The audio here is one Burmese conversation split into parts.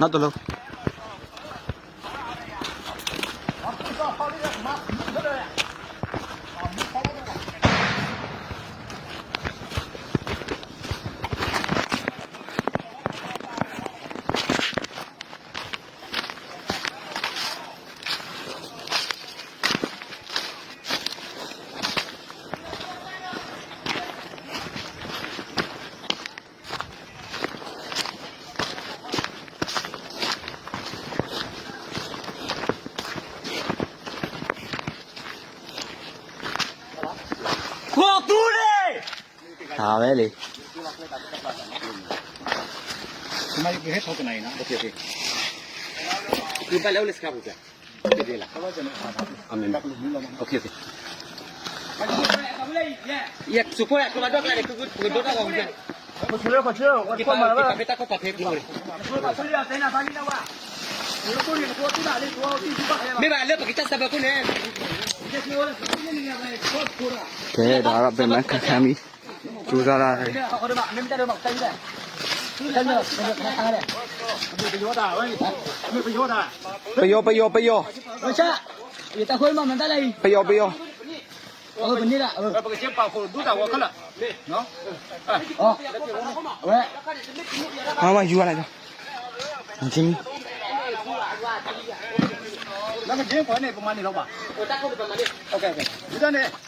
နောက်တစ်လုံးကိုတူးလေ ဒါပဲလေဒီမှာဒီဟက်ထောက်ကနေနော်ဟုတ်ကဲ့ဒီပါလောက်လက်စကားဘူးကြာဒီလားအမေဟုတ်ကဲ့ Ya, supaya aku ada kali aku aku dota kau kan. Kau sudah kau sudah, kau kau mana? Kita kita kau pakai kau. Kau sudah saya nak bagi tahu. Kau tu ni kau tu dah ada kau tu juga. Mereka ada kita sebab kau ni. Oke, darab memang kami. တာကပတ်ဖေးဘူးလေဆလျာတိုင်းနာပါလိနာဝါဒီကိုဒီကိုတူလာလေးကိုတီးပါရမေပါလေပကိတစဘကုနေဒီကိုလည်းဒီနေရာမှာကိုကိုရာကဲဒါတော့ပြန်မှခက်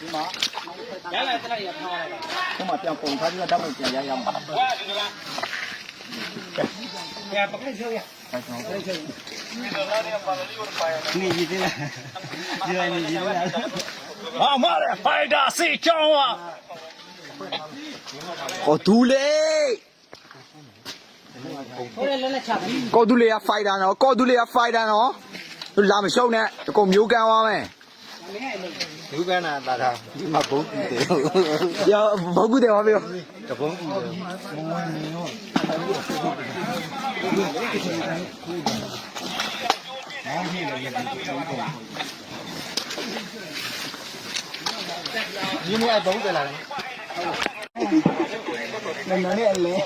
ဒီမှာရလာတဲ့လိုက်ရထားလိုက်ဒီမှာပြန်ပုံထားပြီးတော့ဓာတ်ပုံပြန်ရရအောင်ပါဟုတ်ကဲ့ဒီလားပြန်ပခိုက်ရောရဟုတ်ကဲ့ပခိုက်ရောနေကြည့်တယ်ဒီလိုနေကြည့်တယ်ဟာမရဖိုက်တာစီချောင်းဝကိုဒူလေကိုဒူလေကဖိုက်တာနော်ကိုဒူလေကဖိုက်တာနော်လာမရှုံနဲ့တကုံမျိုးကန်သွားမယ် ဒုက္ခနာတာတာဒီမှာဘုံကူတယ်ရောဘုံကူတယ်ဟောပြောတဘုံကူတယ်မဝင်နေရောမောင်းကြီးလည်းပြန်ပြီးတော့ဒီမှာ30လာတယ်နည်းနည်းလေး